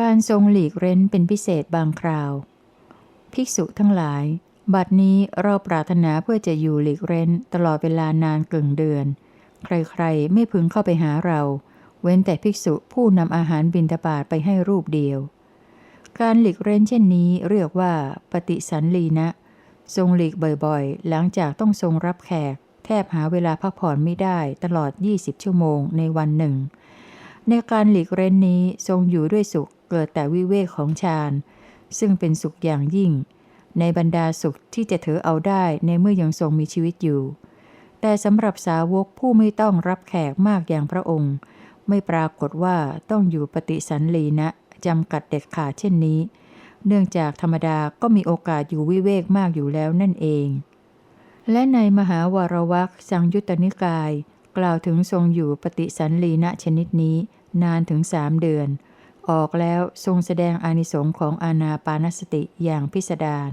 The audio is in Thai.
การทรงหลีกเร้นเป็นพิเศษบางคราว ภิกษุทั้งหลาย บัดนี้เราปรารถนาเพื่อจะอยู่หลีกเร้นตลอดเวลานานกึ่งเดือน ใครๆ ไม่พึงเข้าไปหาเรา เว้นแต่ภิกษุผู้นำอาหารบิณฑบาตไปให้รูปเดียว การหลีกเร้นเช่นนี้เรียกว่าปฏิสันลีนะ ทรงหลีกบ่อยๆ หลังจากต้องทรงรับแขก แทบหาเวลาพักผ่อนไม่ได้ตลอด 20 ชั่วโมงในวันหนึ่งในการหลีกเร้นนี้ทรงอยู่ด้วยสุข เกิดแต่วิเวกของฌานซึ่งเป็นสุขอย่างยิ่ง ในบรรดาสุขที่จะถือเอาได้ในเมื่อยังทรงมีชีวิตอยู่ แต่สำหรับสาวกผู้ไม่ต้องรับแขกมากอย่างพระองค์ ไม่ปรากฏว่าต้องอยู่ปฏิสันลีนะจำกัดเด็ดขาดเช่นนี้ เนื่องจากธรรมดาก็มีโอกาสอยู่วิเวกมากอยู่แล้วนั่นเอง และในมหาวารวักสังยุตตนิกาย กล่าวถึงทรงอยู่ปฏิสันลีนะชนิดนี้นานถึงสามเดือน ออกแล้วทรงแสดงอานิสงค์ของอานาปานสติอย่างพิสดาร